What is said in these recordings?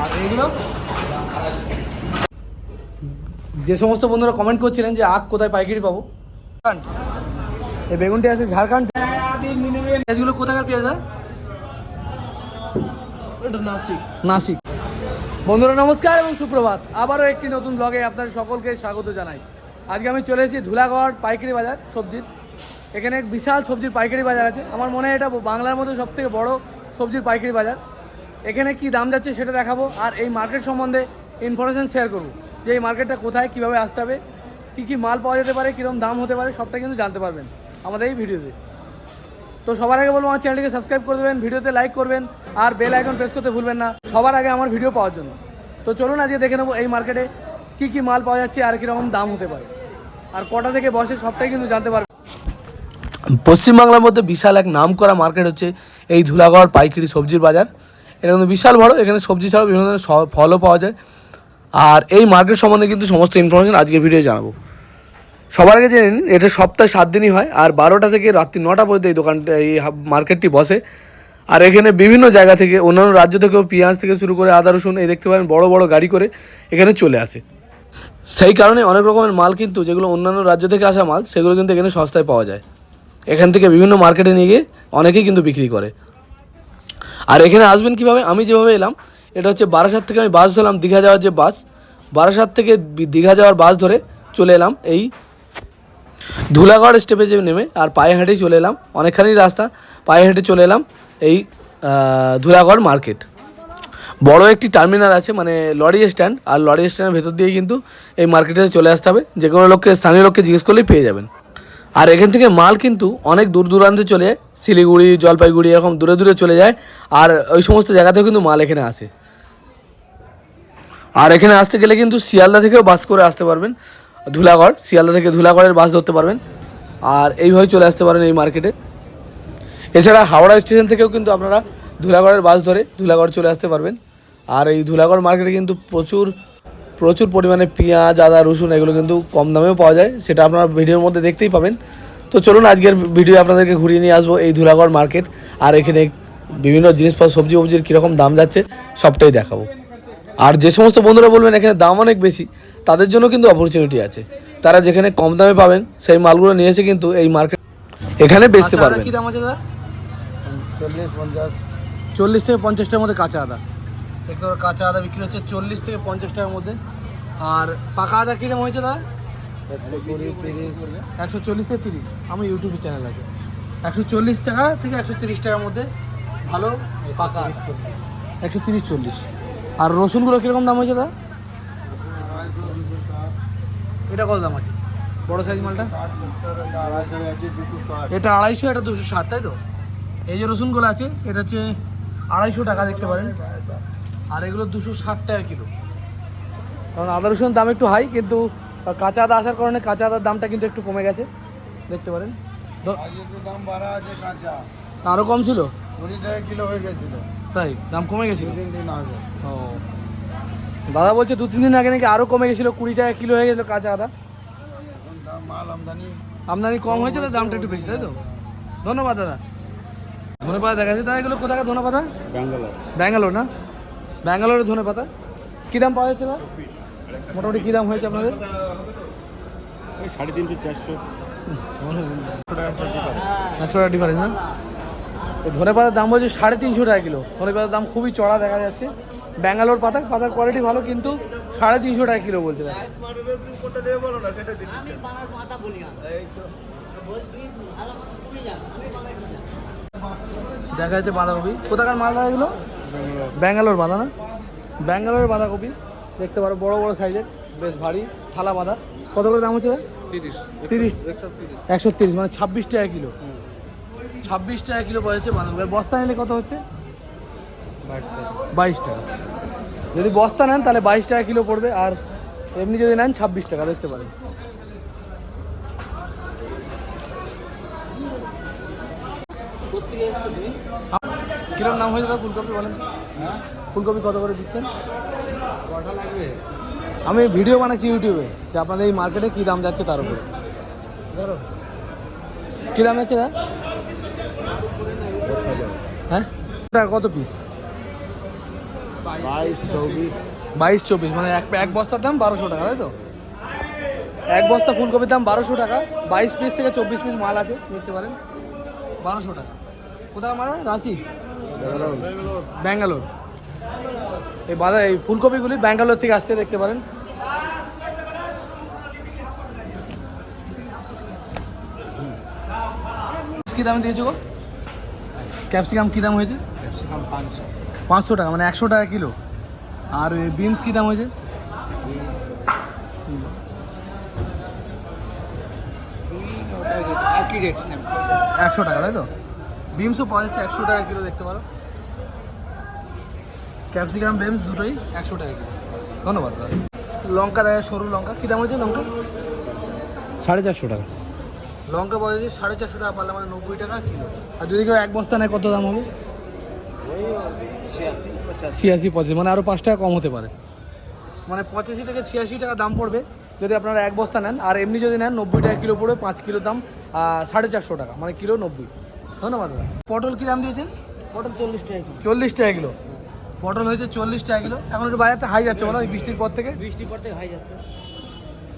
আর যে সমস্ত বন্ধুরা কমেন্ট করছিলেন যে আখ কোথায় পাইকারি পাবো? এই বেগুনটি আছে ঝাড়খণ্ড। পেঁয়াজগুলো কোথাকার পেঁয়াজ নাসিক। নাসিক। বন্ধুরা নমস্কার এবং সুপ্রভাত। আবারও একটি নতুন ব্লগে আপনাদের সকলকে স্বাগত জানাই। আজকে আমি চলে এসেছি ধুলাগড় পাইকারি বাজার সবজির। এখানে এক বিশাল সবজির পাইকারি বাজার আছে। আমার মনে হয় এটা বাংলার মধ্যে সব থেকে বড় সবজির পাইকারি বাজার। এখানে কি দাম যাচ্ছে সেটা দেখাবো আর এই মার্কেট সম্বন্ধে ইনফরমেশান শেয়ার করব যে এই মার্কেটটা কোথায়, কীভাবে আসতে হবে, কী কী মাল পাওয়া যেতে পারে কীরকম দাম হতে পারে, সবটা কিন্তু জানতে পারবেন আমাদের এই ভিডিওতে। তো সবার আগে বলব, আমার চ্যানেলটিকে সাবস্ক্রাইব করে দেবেন, ভিডিওতে লাইক করবেন, আর বেল আইকন প্রেস করতে ভুলবেন না। সবার আগে আমার ভিডিও পাওয়ার জন্য। তো চলুন আজকে দেখে নেব এই মার্কেটে কি কি মাল পাওয়া যাচ্ছে আর কীরকম দাম হতে পারে। আর কটা থেকে বসে সবটাই কিন্তু জানতে পারবেন। পশ্চিমবাংলার মধ্যে বিশাল এক নাম করা মার্কেট হচ্ছে এই ধুলাগড় পাইকারি সবজির বাজার। এটা কিন্তু বিশাল বড়, এখানে সবজি ছাড়াও বিভিন্ন ধরনের ফলও পাওয়া যায়। আর এই মার্কেট সম্বন্ধে কিন্তু সমস্ত ইনফরমেশন আজকের ভিডিও জানাব। সবার আগে জেনে নিন, এটা সপ্তাহে সাত দিনই হয়, আর বারোটা থেকে রাত্রি নটা পর্যন্ত এই দোকানটা, এই মার্কেটটি বসে। আর এখানে বিভিন্ন জায়গা থেকে, অন্যান্য রাজ্য থেকেও পেঁয়াজ থেকে শুরু করে আদা, রসুন, এই দেখতে পারেন, বড় বড় গাড়ি করে এখানে চলে আসে। সেই কারণে অনেক রকমের মাল কিন্তু, যেগুলো অন্যান্য রাজ্য থেকে আসা মাল, সেগুলো কিন্তু এখানে সস্তায় পাওয়া যায়। এখান থেকে বিভিন্ন মার্কেটে নিয়ে গিয়ে অনেকেই কিন্তু বিক্রি করে। আর এখানে আসবেন কীভাবে? আমি যেভাবে এলাম, এটা হচ্ছে বারাসাত থেকে আমি বাস ধরলাম, দীঘা যাওয়ার যে বাস, বারাসাত থেকে দীঘা যাওয়ার বাস ধরে চলে এলাম এই ধুলাগড় স্টেপে যে নেমে, আর পায়ে হেঁটেই চলে এলাম, অনেকখানি রাস্তা, পায়ে হেঁটে চলে এলাম এই ধুলাগড় মার্কেট বড় একটি টার্মিনাল আছে মানে লরি স্ট্যান্ড আর লরি স্ট্যান্ডের ভেতর দিয়ে কিন্তু এই মার্কেটে চলে আসতে হবে যে কোনো লোককে, স্থানীয় লোককে জিজ্ঞেস করলেই পেয়ে যাবেন। আর এখান থেকে মাল কিন্তু অনেক দূর দূরান্তে চলে শিলিগুড়ি, জলপাইগুড়ি এরকম দূরে দূরে চলে যায়। আর ওই সমস্ত জায়গাতেও কিন্তু মাল এখানে আসে। আর এখানে আসতে গেলে কিন্তু শিয়ালদা থেকেও বাস করে আসতে পারবেন। ধুলাগড়, শিয়ালদা থেকে ধুলাগড়ের বাস ধরতে পারবেন। আর এইভাবে চলে আসতে পারেন এই মার্কেটে। এছাড়া হাওড়া স্টেশন থেকেও কিন্তু আপনারা ধুলাগড়ের বাস ধরে ধুলাগড় চলে আসতে পারবেন। আর এই ধুলাগড় মার্কেটে কিন্তু প্রচুর প্রচুর পরিমাণে পেঁয়াজ আদা রসুন এগুলো কিন্তু কম দামেও পাওয়া যায়। সেটা আপনারা ভিডিওর মধ্যে দেখতেই পাবেন। তো চলুন আজকের ভিডিও আপনাদেরকে ঘুরিয়ে নিয়ে আসব এই ধুলাগড় মার্কেট। আর এখানে বিভিন্ন জিনিসপত্র সবজি ফবজির কীরকম দাম যাচ্ছে সবটাই দেখাবো। আর যে সমস্ত বন্ধুরা বলবেন এখানে দাম অনেক বেশি তাদের জন্য কিন্তু অপরচুনিটি আছে। তারা যেখানে কম দামে পাবেন সেই মালগুলো নিয়ে এসে কিন্তু এই মার্কেট এখানে বেচতে পারবেন। কি দাম আছে দাদা? চল্লিশ পঞ্চাশ। চল্লিশ থেকে পঞ্চাশটার মধ্যে কাঁচা আদা। দেখতে পারো কাঁচা আদা বিক্রি হচ্ছে চল্লিশ থেকে পঞ্চাশ টাকার মধ্যে। আর পাকা আদা কী দাম হয়েছে দাদা? একশো চল্লিশ থেকে তিরিশ। আমার ইউটিউবে চ্যানেল আছে। একশো চল্লিশ টাকা থেকে একশো তিরিশ টাকার মধ্যে ভালো পাকা একশো তিরিশ চল্লিশ। আর রসুনগুলো কীরকম দাম হয়েছে দাদা? এটা কত দাম আছে? বড় সাইজ মালটা? এটা আড়াইশো এটা দুশো ষাট তাই তো? এই যে রসুনগুলো আছে এটা হচ্ছে আড়াইশো টাকা দেখতে পারেন। আর এগুলো দুশো ষাট টাকা কিলো। কারণ আদা রসুনের দাম একটু হাই কিন্তু কাঁচা আদা আসার কারণে কাঁচা আদার দামটা কিন্তু একটু কমে গেছে। দেখতে পারেন। দাম বাড়া আছে কাঁচা। আরও কম ছিল? কুড়ি টাকা কিলো হয়ে গেছিল। তাই? দাম কমে গেছিল? তিন দিন আগে। ও। দাদা বলছে দু তিন দিন আগে নাকি আরও কমে গেছিল কুড়ি টাকা কিলো হয়ে গেছিল কাঁচা আদা। এখন দাম মাল আমদানি। আমদানি কম হয়েছে তো দামটা একটু বেশি তাই তো? ধন্যবাদ দাদা। ধনে পাতা দেখা যাচ্ছে। দাদা এগুলো কোথাকার ধনে পাতা ব্যাঙ্গালোর। ব্যাঙ্গালোর না? ব্যাঙ্গালোরের ধনে পাতা। কী দাম পাওয়া যাচ্ছে না মোটামুটি কী দাম হয়েছে আপনাদের? ওই সাড়ে তিনশো চারশো। একশো টাকা ডিফারেন্স না? ধনে পাতার দাম বলছে সাড়ে তিনশো টাকা কিলো। ধনে পাতার দাম খুবই চড়া দেখা যাচ্ছে। ব্যাঙ্গালোর পাতা পাতার কোয়ালিটি ভালো কিন্তু সাড়ে তিনশো টাকা কিলো বলছে। দেখা যাচ্ছে বাঁধাকপি। কোথাকার মাল এগুলো? ব্যাঙ্গালোর। বাঁধা না? ব্যাঙ্গালোরের বাঁধাকপি। দেখতে পারো বড় বড় সাইজের বেশ ভারী থালা বাঁধা। কত করে দাম হচ্ছে তিরিশ। তিরিশ। একশো তিরিশ। মানে ছাব্বিশ টাকা কিলো। ছাব্বিশ টাকা কিলো যাচ্ছে বাঁধাকপি। আর বস্তা নিলে কত হচ্ছে? বাইশ টাকা। যদি বস্তা নেন তাহলে বাইশ টাকা কিলো পড়বে। আর এমনি যদি নেন ছাব্বিশ টাকা দেখতে পারেন। কীরকম নাম হয়েছে দাদা ফুলকপি বলেন? ফুলকপি কত করে দিচ্ছেন? আমি ভিডিও বানাচ্ছি ইউটিউবে, যে আপনাদের এই মার্কেটে কী দাম যাচ্ছে তার উপরে। কী দাম যাচ্ছে দাদা হ্যাঁ? কত পিস বাইশ চব্বিশ বাইশ চব্বিশ মানে এক এক বস্তার দাম বারোশো টাকা, তাই তো? এক বস্তা ফুলকপির দাম বারোশো টাকা, বাইশ পিস থেকে চব্বিশ পিস মাল আছে, দেখতে পারেন, বারোশো টাকা। কোথায় মাল রাঁচি। ব্যাঙ্গালোর। এই বাজার এই ফুলকপিগুলি ব্যাঙ্গালোর থেকে আসছে দেখতে পারেন। কী দামে দিয়েছ গো? ক্যাপসিকাম কী দাম হয়েছে? ক্যাপসিকাম পাঁচশো। পাঁচশো টাকা মানে একশো টাকা কিলো। আর বিনস কী দাম হয়েছে? একশো টাকা তাই তো? বিমসও পাওয়া যাচ্ছে একশো টাকা কিলো দেখতে পারো। ক্যাপসিকাম বিমস দুটোই একশো টাকা কিলো। ধন্যবাদ দাদা। লঙ্কা দেখা সরু লঙ্কা। কী দাম হয়েছে লঙ্কা? সাড়ে চারশো টাকা। লঙ্কা পাওয়া যাচ্ছে সাড়ে চারশো টাকা পারলে মানে নব্বই টাকা কিলো। আর যদি কেউ এক বস্তা নেয় কত দাম হবে? ছিয়াশি পঁচাশি। মানে আরও পাঁচ টাকা কম হতে পারে। মানে পঁচাশি থেকে ছিয়াশি টাকা দাম পড়বে। যদি আপনারা এক বস্তা নেন আর এমনি যদি নেন নব্বই টাকা কিলো পড়বে পাঁচ কিলো দাম সাড়ে চারশো টাকা। মানে কিলো নব্বই। ধন্যবাদ দাদা। পটল কী দাম দিয়েছেন? পটল চল্লিশ টাকা চল্লিশ টাকা কিলো। পটল হয়েছে চল্লিশ টাকা কিলো। এখন একটু বাজারটা হাই যাচ্ছে বলো এই বৃষ্টির পর থেকে? বৃষ্টির পর থেকে হাই যাচ্ছে।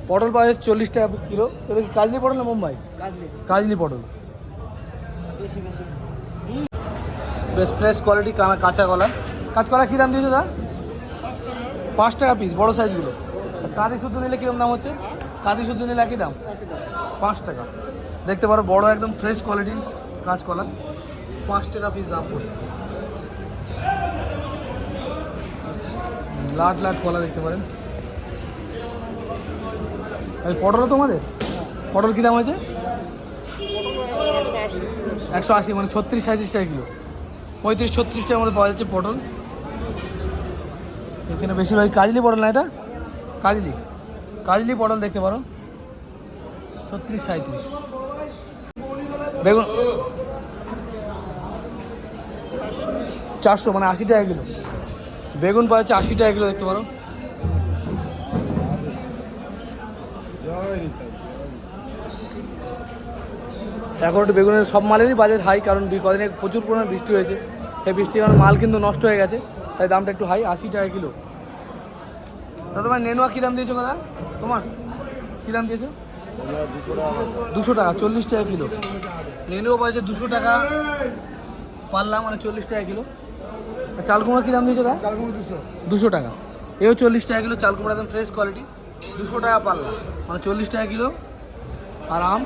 পটল পাওয়া যাচ্ছে চল্লিশ টাকা কিলো। এটা কি কাজলি পটল না মুম্বাই? কাজলি। কাজলি পটল। বেশি ফ্রেশ কোয়ালিটি কাঁচা কলা। কাঁচকলা কী দাম দিয়েছে দা পাঁচ টাকা পিস বড় সাইজগুলো কাঁদি শুদ্ধ নিলে কীরকম দাম হচ্ছে? কাঁদি শুদ্ধ নিলে একই দাম? পাঁচ টাকা। দেখতে পারো বড় একদম ফ্রেশ কোয়ালিটির কাঁচকলা, পাঁচ টাকা পিস দাম পড়ছে। লাট লাট কলা দেখতে পারেন। এই পটলও তোমাদের? পটল কী দাম হয়েছে? একশো আশি মানে ছত্রিশ সাঁত্রিশ টাকা কিলো। পঁয়ত্রিশ, ছত্রিশ টাকার মধ্যে পাওয়া যাচ্ছে পটল। এখানে বেশিরভাগ কাজলি পটল না এটা? কাজলি। কাজলি পটল দেখতে পারো। ছত্রিশ সাঁত্রিশ বেগুন চারশো মানে আশি টাকা কিলো। বেগুন পাওয়া যাচ্ছে আশি টাকা কিলো, দেখতে পারো। এখন একটু বেগুনের সব মালেরই বাজার হাই, কারণ বি- কদিনে প্রচুর পরিমাণে বৃষ্টি হয়েছে। সেই বৃষ্টির কারণে মাল কিন্তু নষ্ট হয়ে গেছে, তাই দামটা একটু হাই, আশি টাকা কিলো। তা তোমার নেনুয়া কী দাম দিয়েছ কথা তোমার কী দাম দিয়েছ? দুশো টাকা, চল্লিশ টাকা কিলো। নেনুয়া পাওয়া দুশো টাকা। পাল্লা মানে চল্লিশ টাকা কিলো। আর চাল কুমড়া কী দাম দিয়েছ দা দুশো। টাকা। এও চল্লিশ টাকা কিলো চাল কুমড়া একদম ফ্রেশ কোয়ালিটি দুশো টাকা পাল্লা মানে চল্লিশ টাকা কিলো। আর আম?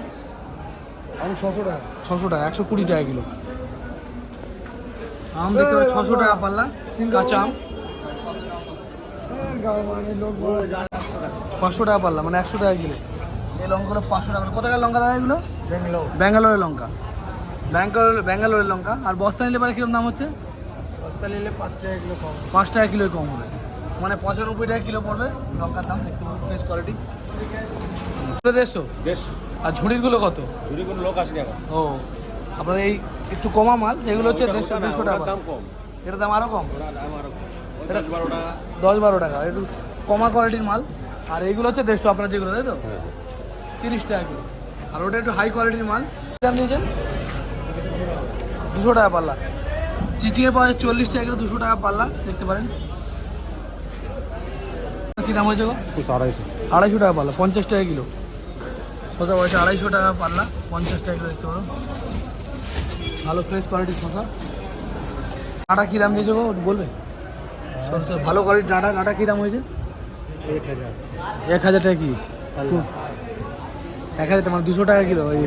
আম ছশো টাকা। ছশো টাকা একশো কুড়ি টাকা কিলো। আম দেখতে পাচ্ছি ছশো টাকা পাল্লা কাঁচা আম। পাঁচশো টাকা পাল্লা মানে একশো টাকা কিলো। এই লঙ্কাগুলো পাঁচশো টাকা কোথাকার লঙ্কা দাদা এগুলো? ব্যাঙ্গালোর। ব্যাঙ্গালোরের লঙ্কা। ব্যাঙ্গালোর ব্যাঙ্গালোরের লঙ্কা। আর বস্তা নিলে পরে কীরকম দাম হচ্ছে? বস্তা নিলে পাঁচ টাকা কিলো কম পাঁচ টাকা কিলোই কম হবে। মানে পঁচানব্বই টাকা কিলো পড়বে লঙ্কার দাম দেখতে পাবো। ফ্রেশ কোয়ালিটি দেড়শো? দেড়শো। আর ঝুড়িরগুলো কত? কোনো লোক আসে ও আপনার এই একটু কমা মাল যেগুলো হচ্ছে দেড়শো দেড়শো টাকা। দাম কম। এটার দাম আরও কম? এটা- টাকা। দশ বারো টাকা। একটু কমা কোয়ালিটির মাল। আর এইগুলো হচ্ছে দেড়শো আপনার যেগুলো তাই তো? তিরিশ টাকা কিলো। আর ওটা একটু হাই কোয়ালিটির মাল। কী দাম দিয়েছেন? দুশো টাকা পাল্লা। চিচিংয়ে পাওয়া যায় চল্লিশ টাকা কিলো দুশো টাকা পাল্লা দেখতে পারেন। কী দাম হয়েছে গো? আড়াইশো। আড়াইশো টাকা পাল্লা পঞ্চাশ টাকা কিলো। শসা পয়সা আড়াইশো টাকা পাল্লা পঞ্চাশ টাকা কিলো দেখতে পারো। ভালো ফ্রেশ কোয়ালিটির শসা। ডাঁটা কী দাম দিয়েছে গো বলবে? সরু ভালো কোয়ালিটির ডাটা ডাঁটা কী দাম হয়েছে? এক হাজার। টাকা কি। এক হাজার টাকা মানে দুশো টাকা কিলো ওই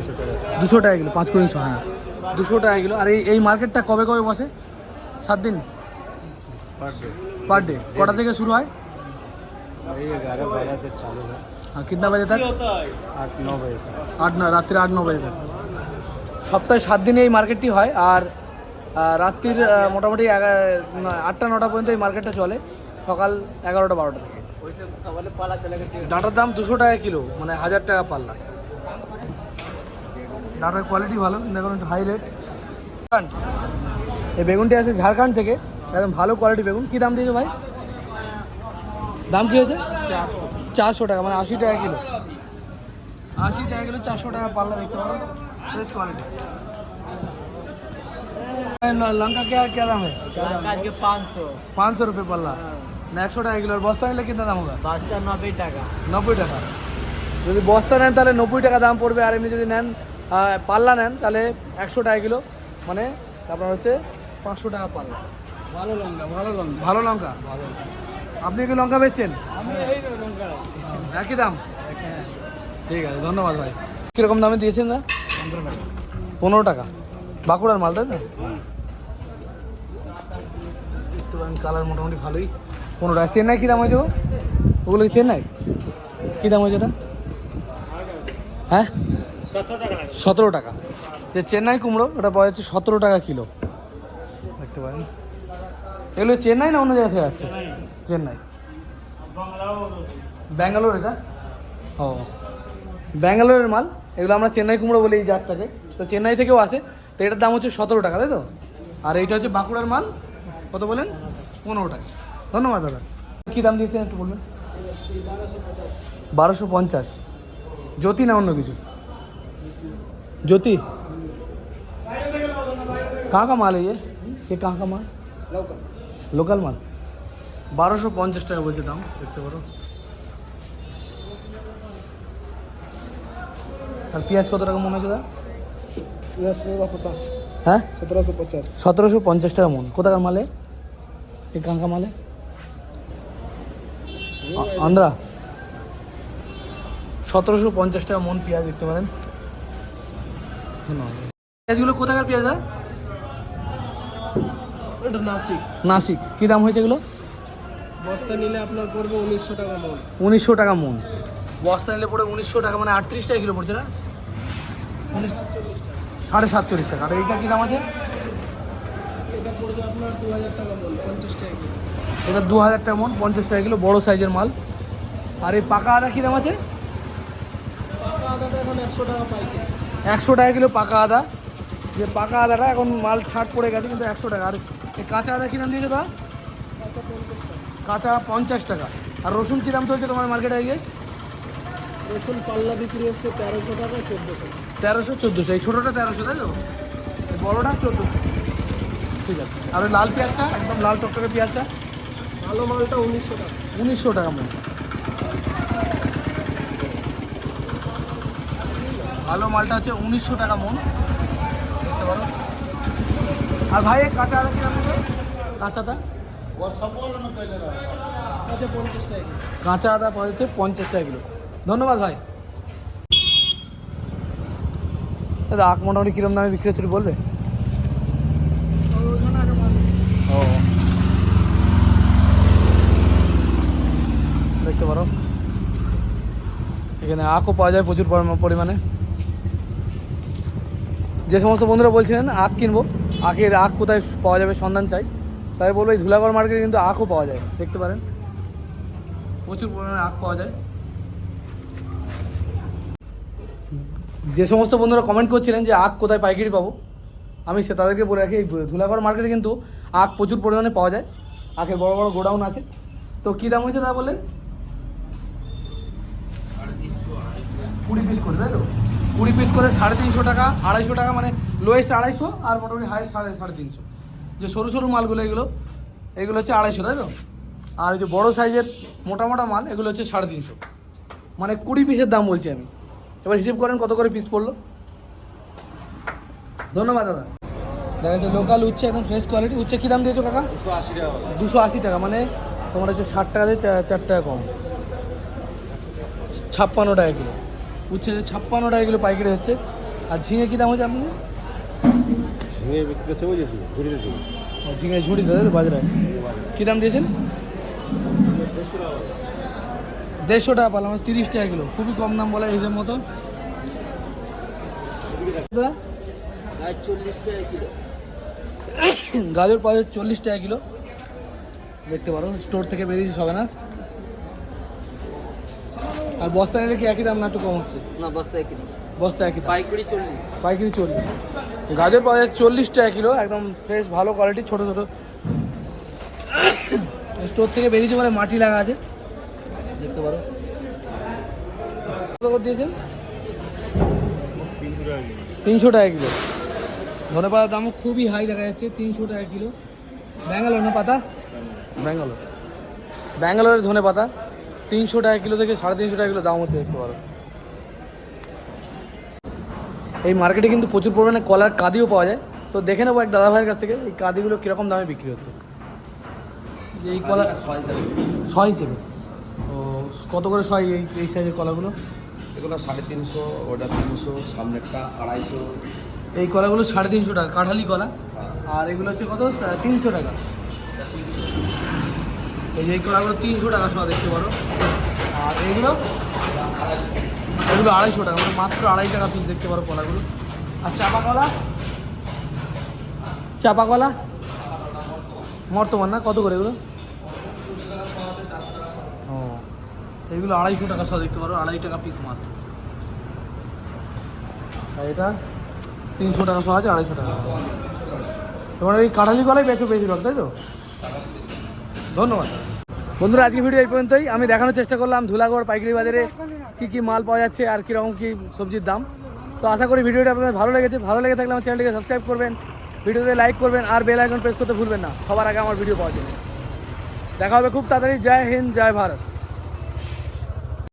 দুশো টাকা কিলো পাঁচ কুড়িশো হ্যাঁ দুশো টাকা কিলো আর এই এই মার্কেটটা কবে কবে বসে সাত দিন पर डे পার ডে কটা থেকে শুরু হয় वही ग्यारह बारह से चालू है আর কিতনা বাজে থাক आठ नौ बजे तक আট ন রাত্রি আট ন বাজে থাক সপ্তাহে সাত দিনে এই মার্কেটটি হয় আর আহ, রাত্রির আহ, মোটামুটি এগা- ন- আটটা নটা পর্যন্ত এই মার্কেটটা চলে সকাল এগারোটা বারোটা থেকে वैसे वाले पाला चलेगा ডাটার দাম দুশো টাকা কিলো মানে হাজার টাকা পাল্লা ডাটার কোয়ালিটি ভালো কিন্তু এখন একটু হাই রেট এই বেগুনটি আছে ঝাড়খণ্ড থেকে একদম ভালো কোয়ালিটি বেগুন কী দাম দিয়েছো ভাই দাম কী হয়েছে चारशो চারশো টাকা মানে আশি টাকা কিলো আশি টাকা কিলো চারশো টাকা পাল্লা দেখতে পারো ফ্রেশ কোয়ালিটি लंका क्या क्या दाम है आज के पाँच सौ पाँच सौ रुपये पल्ला না একশো টাকা কিলো আর বস্তা নিলে কিনা দাম হবে पाँचटा नब्बे टाका নব্বই টাকা যদি বস্তা নেন তাহলে নব্বই টাকা দাম পড়বে আর এমনি যদি নেন আহ, পাল্লা নেন তাহলে একশো টাকা কিলো। মানে আপনার হচ্ছে পাঁচশো টাকা পাল্লা। ভালো লঙ্কা ভালো লঙ্কা। ভালো লঙ্কা? আপনি কি লঙ্কা বেচছেন? একই দাম? ঠিক আছে ধন্যবাদ ভাই। কীরকম দামে দিয়েছেন না? পনেরো টাকা। বাঁকুড়ার মাল তাই তো? কালার মোটামুটি ভালোই। পনেরো টাকা। চেন্নাই কী দাম হয়েছে? ওগুলো কি চেন্নাই? কী দাম হয়েছে ওটা? হ্যাঁ? সতেরো টাকা যে চেন্নাই কুমড়ো ওটা পাওয়া যাচ্ছে সতেরো টাকা কিলো। দেখতে পারেন। এগুলো চেন্নাই না অন্য জায়গা থেকে আসছে? চেন্নাই। ব্যাঙ্গালোর এটা? ও। ব্যাঙ্গালোরের মাল। এগুলো আমরা চেন্নাই কুমড়ো বলি এই জাতটাকে। তো চেন্নাই থেকেও আসে। তো এটার দাম হচ্ছে সতেরো টাকা তাই তো? আর এইটা হচ্ছে বাঁকুড়ার মাল। কত বলেন? পনেরো টাকা। ধন্যবাদ দাদা। কী দাম দিয়েছেন একটু বলবেন? বারোশো পঞ্চাশ। জ্যোতি না অন্য কিছু? ज्योति कहाँ का माल है ये ये कहाँ का माल লোকাল মাল বারোশো পঞ্চাশ টাকা বলছে দাম দেখতে পারো আর পেঁয়াজ কত টাকা মনে হচ্ছে দা पचास হ্যাঁ सत्रह सौ पचास সতেরোশো পঞ্চাশ টাকা মন কোথাকার মালে এ কাঁকা মালে আ- আন্ধ্রা সতেরোশো পঞ্চাশ টাকা মন পেঁয়াজ দেখতে পারেন ধন্যবাদ। পেঁয়াজগুলো কোথাকার পেঁয়াজ দা এটা নাসিক। নাসিক। কী দাম হয়েছে এগুলো? বস্তা নিলে আপনার পড়বে উনিশশো টাকা মন। উনিশশো টাকা মন। বস্তা নিলে পড়ে উনিশশো টাকা মানে আটত্রিশ টাকা কিলো পড়ছে না? উনিশ সাড়ে সাতচল্লিশ টাকা। আর এইটা কী দাম আছে? এটা পড়বে আপনার দু হাজার টাকা মন পঞ্চাশ টাকা কিলো। এটা দু হাজার টাকা মন পঞ্চাশ টাকা কিলো বড়ো সাইজের মাল। আর এই পাকা আদা কী দাম আছে? পাকা আদাটা এখন একশো টাকা পাইকারি। একশো টাকা কিলো পাকা আদা। যে পাকা আদাটা এখন মাল ছাট পড়ে গেছে কিন্তু একশো টাকা। আর এই কাঁচা আদা কী দাম দিয়েছে দা আচ্ছা কাঁচা পঞ্চাশ টাকা। আর রসুন কী দাম চলছে তোমার মার্কেটে গিয়ে রসুন পাল্লা বিক্রি হচ্ছে তেরোশো টাকা চোদ্দোশো তেরোশো চোদ্দোশো। এই ছোটোটা তেরোশো তাই তো? বড়োটা চোদ্দোশো। ঠিক আছে। আর ওই লাল পেঁয়াজটা একদম লাল টকটকে পেঁয়াজটা? ভালো মালটা উনিশশো টাকা। উনিশশো টাকা মন ভালো মালটা হচ্ছে উনিশশো টাকা মন। দেখতে পারো। আর ভাই কাঁচা আদা কীরকম কাঁচাটা। কাঁচা আদা পাওয়া যাচ্ছে পঞ্চাশ টাকা কিলো। ধন্যবাদ ভাই। দাদা আখ মোটামুটি কিরম দামে বিক্রি হচ্ছে বলবে? ও। দেখতে পারো। এখানে আখও পাওয়া যায় প্রচুর পরিমা- পরিমাণে। যে সমস্ত বন্ধুরা বলছিলেন, আখ কিনবো। আখের আখ কোথায় পাওয়া যাবে, সন্ধান চাই। তাই বলব, এই ধুলাগড় মার্কেটে কিন্তু আখও পাওয়া যায়, দেখতে পারেন। প্রচুর পরিমাণে আখ পাওয়া যায়। যে সমস্ত বন্ধুরা কমেন্ট করছিলেন যে আখ কোথায় পাইকারি পাবো, আমি সে তাদেরকে বলে রাখি, এই ধুলাগড় মার্কেটে কিন্তু আখ প্রচুর পরিমাণে পাওয়া যায়। আখের বড় বড় গোডাউন আছে। তো কী দাম হয়েছে দাদা বললেন? কুড়ি পিস করবে তো? কুড়ি পিস করে সাড়ে তিনশো টাকা আড়াইশো টাকা মানে লোয়েস্ট আড়াইশো আর মোটামুটি হাইয়েস্ট সাড়ে সাড়ে তিনশো। যে সরু সরু মালগুলো এগুলো এগুলো হচ্ছে আড়াইশো তাই তো? আর এই যে বড়ো সাইজের মোটা মোটা মাল এগুলো হচ্ছে সাড়ে তিনশো। মানে কুড়ি পিসের দাম বলছি আমি। এবার হিসেব করেন কত করে পিস পড়ল। ধন্যবাদ দাদা। দেখা যাচ্ছে লোকাল উচ্ছে একদম ফ্রেশ কোয়ালিটি উচ্ছে কী দাম দিয়েছ কাকা? দুশো আশি টাকা। দুশো আশি টাকা মানে তোমার হচ্ছে ষাট টাকা দিয়ে চা- চার টাকা কম। ছাপ্পান্ন টাকা কিলো। উচ্ছে যে ছাপ্পান্ন টাকা কিলো পাইকারি হচ্ছে। আর ঝিঙে কী দাম হচ্ছে আপনি ঝিঙে বিক্রি হচ্ছে বুঝেছি ঝুড়িতে ঝিঙে ঝুড়ি দাদা বাজারে। কী দাম দিয়েছেন? দেড়শো টাকা পালাম তিরিশ টাকা কিলো। খুবই কম দাম বলা হিসেব মতো। দাদা? চল্লিশ টাকা কিলো গাজর পাওয়া যায় চল্লিশ টাকা কিলো। দেখতে পারো স্টোর থেকে বেরিয়েছে সবে না। আর বস্তা নিলে কি একই দাম না একটু কম হচ্ছে? না বস্তায় কিলো বস্তা একই দাম। পাইকারি চল্লিশ। পাইকারি চল্লিশ। গাজর পাওয়া যায় চল্লিশ টাকা কিলো একদম ফ্রেশ ভালো কোয়ালিটি ছোটো ছোটো। স্টোর থেকে বেরিয়েছে মানে মাটি লাগা আছে। দেখতে পারো। কত করে দিয়েছেন? তিনশো টাকা কিলো। ধনে পাতার দামও খুবই হাই দেখা যাচ্ছে তিনশো টাকা কিলো। ব্যাঙ্গালোর না পাতা? ব্যাঙ্গালোর। ব্যাঙ্গালোরের ধনে পাতা? তিনশো টাকা কিলো থেকে সাড়ে তিনশো টাকা কিলো দাম হচ্ছে দেখতে পারো। এই মার্কেটে কিন্তু প্রচুর পরিমাণে কলার কাদিও পাওয়া যায়। তো দেখে নেব এক দাদা ভাইয়ের কাছ থেকে এই কাদিগুলো কীরকম দামে বিক্রি হচ্ছে। এই কলা ছয় হিসেবে। ও কত করে ছয় এই এই সাইজের কলাগুলো? এগুলো সাড়ে তিনশো ওটা তিনশো সামনেরটা আড়াইশো। এই কলাগুলো সাড়ে তিনশো টাকা কাঁঠালি কলা। আর এগুলো হচ্ছে কত? তিনশো টাকা। এই যে এই কলাগুলো তিনশো টাকা সব দেখতে পারো। আর এইগুলো এগুলো আড়াইশো টাকা মানে মাত্র আড়াই টাকা পিস দেখতে পারো কলাগুলো। আর চাপা কলা চাপা কলা বর্তমান না? কত করে এগুলো? ও এইগুলো আড়াইশো টাকা সব দেখতে পারো, আড়াই টাকা পিস মাত্র। আর এটা তিনশো টাকা সহ আছে, আড়াইশো টাকা। তোমার এই কাঁঠালি কলাই বেচো বেশিরভাগ, তাই তো? ধন্যবাদ। বন্ধুরা আজকে ভিডিও এই পর্যন্তই। আমি দেখানোর চেষ্টা করলাম ধুলাগড় পাইকারি বাজারে কি কি মাল পাওয়া যাচ্ছে আর কীরকম কী সবজির দাম। তো আশা করি ভিডিওটা আপনাদের ভালো লেগেছে। ভালো লেগে থাকলে আমার চ্যানেলটিকে সাবস্ক্রাইব করবেন, ভিডিওতে লাইক করবেন, আর বেল আইকন প্রেস করতে ভুলবেন না। সবার আগে আমার ভিডিও পাওয়ার জন্য। দেখা হবে খুব তাড়াতাড়ি। জয় হিন্দ, জয় ভারত।